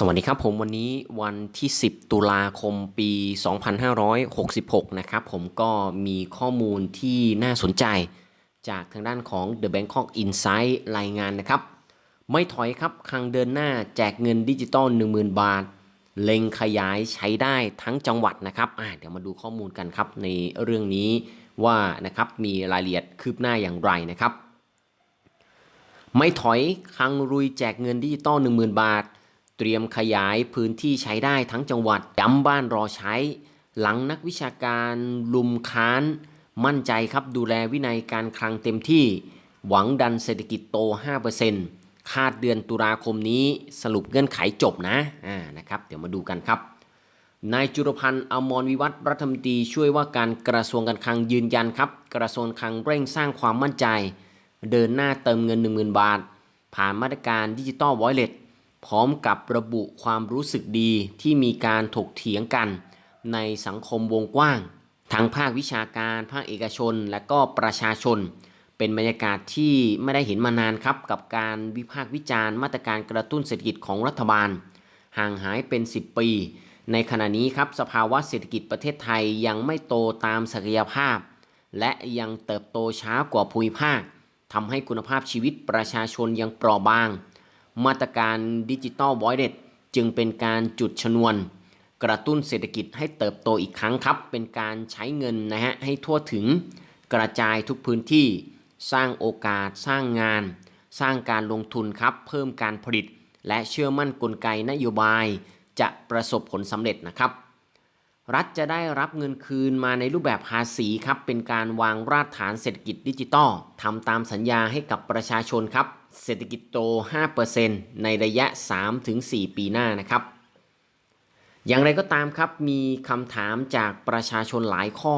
สวัสดีครับผมวันนี้วันที่ 10 ตุลาคมปี 2566 นะครับผมก็มีข้อมูลที่น่าสนใจ จากทางด้านของ The Bangkok Insight รายงานนะครับ ไม่ถอยครับคังเดินหน้าแจกเงินดิจิตอล10,000 บาท เล็งขยายใช้ได้ทั้งจังหวัดนะครับอ่าเดี๋ยวมาดูข้อมูลกันครับในเรื่องนี้ว่านะครับมีรายละเอียดคืบหน้าอย่างไรนะครับ ไม่ถอยคังรุยแจกเงินดิจิตอล10,000 บาท เตรียมขยายพื้นที่ใช้ได้ทั้งจังหวัดย้ำบ้านรอใช้ หลังนักวิชาการลุมค้าน มั่นใจครับดูแลวินัยการคลังเต็มที่ หวังดันเศรษฐกิจโต 5%คาดเดือนตุลาคมนี้สรุปเงื่อนไขจบนะอ่านะครับเดี๋ยวมาดูกันครับนายจุรพันธ์อมรวิวัฒน์รัฐมนตรีช่วยว่าการกระทรวงการคลังยืนยันครับ กระทรวงคลังเร่งสร้างความมั่นใจ เดินหน้าเติมเงิน 10,000 บาท ผ่านมาตรการดิจิตอลวอลเล็ต พร้อมกับระบุความรู้สึกดีที่มีการถกเถียงกันในสังคมวงกว้าง ทั้งภาควิชาการ ภาคเอกชน และก็ประชาชน เป็นบรรยากาศที่ไม่ได้เห็นมานานครับ กับการวิพากษ์วิจารณ์มาตรการกระตุ้นเศรษฐกิจของรัฐบาล ห่างหายเป็น 10 ปี ในขณะนี้ครับสภาวะเศรษฐกิจประเทศไทยยังไม่โตตามศักยภาพ และยังเติบโตช้ากว่าภูมิภาคทำให้คุณภาพชีวิตประชาชนยังเปราะบาง มาตรการดิจิตอลวอยเด็จึงเป็นการจุดชนวน กระตุ้นเศรษฐกิจให้เติบโตอีกครั้งครับ เป็นการใช้เงินนะฮะให้ทั่วถึงกระจายทุกพื้นที่ สร้างโอกาสสร้างงาน สร้างการลงทุนครับ เพิ่มการผลิต และเชื่อมั่นกลไกนโยบาย จะประสบผลสำเร็จนะครับ รัฐจะได้รับเงินคืนมาในรูปแบบภาษีครับเป็นการวางรากฐานเศรษฐกิจดิจิตอลทำตามสัญญาให้กับประชาชนครับ เศรษฐกิจโต 5%ในระยะ 3-4 ปีหน้านะครับ อย่างไรก็ตามครับมีคำถามจากประชาชนหลายข้อ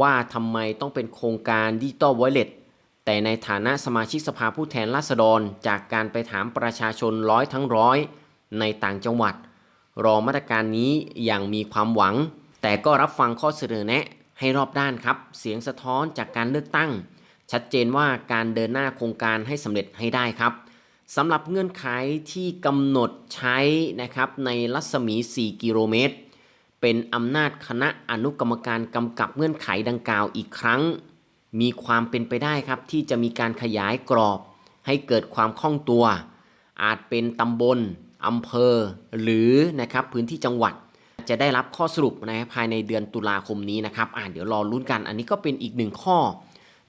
ว่าทำไมต้องเป็นโครงการดิจิตอลวอลเล็ตแต่ในฐานะสมาชิกสภาผู้แทนราษฎร จากการไปถามประชาชนร้อยทั้งร้อยในต่างจังหวัด รอมาตรการนี้อย่างมีความหวัง แต่ก็รับฟังข้อเสนอแนะให้รอบด้านครับ เสียงสะท้อนจากการเลือกตั้ง ชัดเจนว่าการเดินหน้าโครงการให้สำเร็จให้ได้ครับสำหรับเงื่อนไขที่กำหนดใช้นะครับในรัศมี 4 กิโลเมตร เป็นอำนาจคณะอนุกรรมการกำกับเงื่อนไขดังกล่าวอีกครั้ง มีความเป็นไปได้ครับที่จะมีการขยายกรอบ ให้เกิดความคล่องตัว อาจเป็นตำบลอำเภอ หรือนะครับพื้นที่จังหวัด จะได้รับข้อสรุปนะภายในเดือนตุลาคมนี้นะครับอ่าเดี๋ยวรอลุ้นกัน อันนี้ก็เป็นอีกหนึ่งข้อ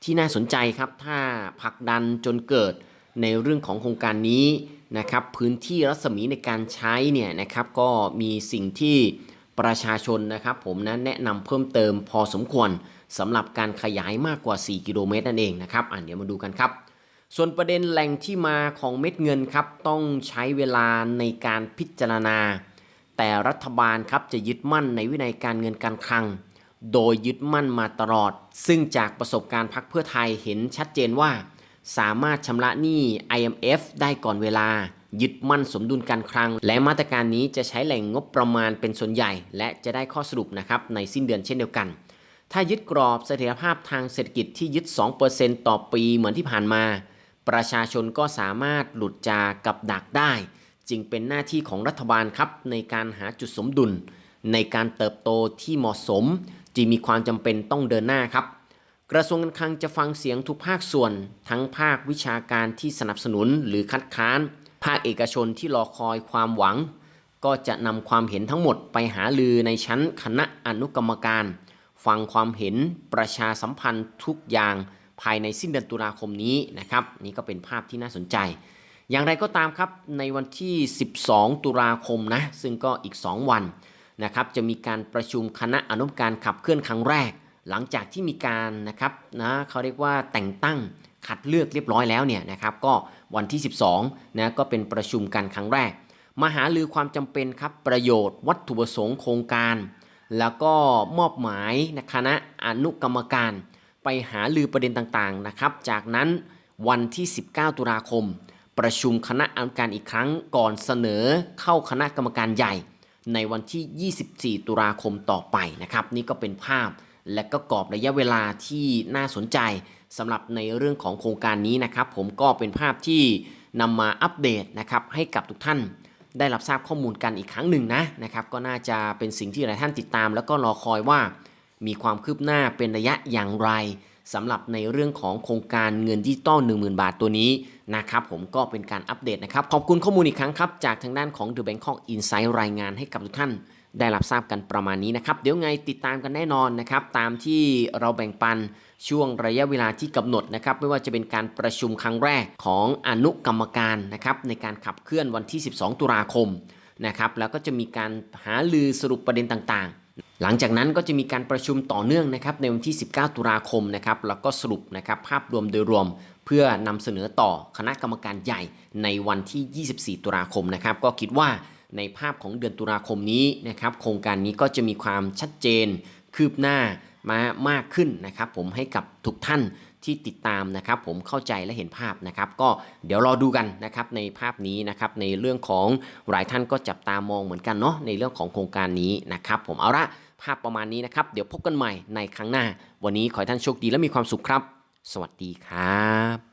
ที่น่าสนใจครับ ถ้าผลักดันจนเกิดในเรื่องของโครงการนี้นะครับพื้นที่รัศมีในการใช้เนี่ยนะครับก็มีสิ่งที่ประชาชนนะครับผมนะแนะนำเพิ่มเติมพอสมควรสำหรับการขยายมากกว่า 4 กิโลเมตรนั่นเองนะครับอ่าเดี๋ยวมาดูกันครับ ส่วนประเด็นแหล่งที่มาของเม็ดเงินครับต้องใช้เวลาในการพิจารณา แต่รัฐบาลครับจะยึดมั่นในวินัยการเงินการคลัง โดยยึดมั่นมาตลอด ซึ่งจากประสบการณ์พักเพื่อไทยเห็นชัดเจนว่า สามารถชำระหนี้ IMF ได้ก่อนเวลา ยึดมั่นสมดุลการคลัง และมาตรการนี้จะใช้แหล่งงบประมาณเป็นส่วนใหญ่ และจะได้ข้อสรุปนะครับในสิ้นเดือนเช่นเดียวกัน ถ้ายึดกรอบเสถียรภาพทางเศรษฐกิจที่ยึด 2%ต่อปีเหมือนที่ผ่านมา ประชาชนก็สามารถหลุดจากกับดักได้ จึงเป็นหน้าที่ของรัฐบาลครับในการหาจุดสมดุล ในการเติบโตที่เหมาะสม จึงมีความจำเป็นต้องเดินหน้าครับ กระทรวงการคลังจะฟังเสียงทุกภาคส่วน ทั้งภาควิชาการที่สนับสนุนหรือคัดค้าน ภาคเอกชนที่รอคอยความหวัง ก็จะนำความเห็นทั้งหมดไปหาลือในชั้นคณะอนุกรรมการ ฟังความเห็นประชาสัมพันธ์ทุกอย่างภายในสิ้นเดือนตุลาคมนี้นะครับ นี่ก็เป็นภาพที่น่าสนใจ อย่างไรก็ตามครับในวันที่ 12 ตุลาคมนะ ซึ่งก็อีก 2 วัน นะครับจะมีการประชุมคณะอนุกรรมการขับเคลื่อนครั้งแรก หลังจากที่มีการนะครับนะเขาเรียกว่าแต่งตั้งคัดเลือกเรียบร้อยแล้วเนี่ยนะครับก็วันที่ 12นะก็เป็นประชุมกันครั้งแรกมาหาลือความจำเป็นครับประโยชน์วัตถุประสงค์โครงการ แล้วก็มอบหมายนะคณะอนุกรรมการ ไปหาลือประเด็นต่างๆนะครับ จากนั้นวันที่ 19 ตุลาคม ประชุมคณะอนุกรรมการอีกครั้งก่อนเสนอเข้าคณะกรรมการใหญ่ ในวันที่ 24 ตุลาคมต่อไปนะครับ นี่ก็เป็นภาพและก็กรอบระยะเวลาที่น่าสนใจสำหรับในเรื่องของโครงการนี้นะครับ ผมก็เป็นภาพที่นำมาอัปเดตนะครับให้กับทุกท่านได้รับทราบข้อมูลกันอีกครั้งหนึ่งนะนะครับก็น่าจะเป็นสิ่งที่หลายท่านติดตาม แล้วก็รอคอยว่า มีความคืบหน้าเป็นระยะอย่างไร สำหรับในเรื่องของโครงการเงินดิจิตอล10,000 บาทตัวนี้นะครับผมก็เป็นการอัปเดตนะครับ ขอบคุณข้อมูลอีกครั้งครับ จากทางด้านของ The Bangkok Insight รายงานให้กับทุกท่านได้รับทราบกันประมาณนี้นะครับ เดี๋ยวไงติดตามกันแน่นอนนะครับ ตามที่เราแบ่งปันช่วงระยะเวลาที่กำหนดนะครับ ไม่ว่าจะเป็นการประชุมครั้งแรกของอนุกรรมการนะครับในการขับเคลื่อนวันที่ 12 ตุลาคมนะครับแล้วก็จะมีการหาลือสรุปประเด็นต่างๆ หลังจากนั้นก็จะมีการประชุมต่อเนื่องนะครับในวันที่ 19 ตุลาคมนะครับแล้วก็สรุปนะครับภาพรวมโดยรวม เพื่อนำเสนอต่อคณะกรรมการใหญ่ในวันที่ 24 ตุลาคมนะครับก็คิดว่าในภาพของเดือนตุลาคมนี้นะครับโครงการนี้ก็จะมีความชัดเจน คืบหน้ามามากขึ้นนะครับ ผมให้กับทุกท่านที่ติดตามนะครับ ผมเข้าใจและเห็นภาพนะครับ ก็เดี๋ยวรอดูกันนะครับในภาพนี้นะครับในเรื่องของหลายท่านก็จับตามองเหมือนกันเนาะในเรื่องของโครงการนี้นะครับ ผมเอาละ ภาพประมาณนี้นะครับ เดี๋ยวพบกันใหม่ในครั้งหน้า วันนี้ขอให้ท่านโชคดีและมีความสุขครับ สวัสดีครับ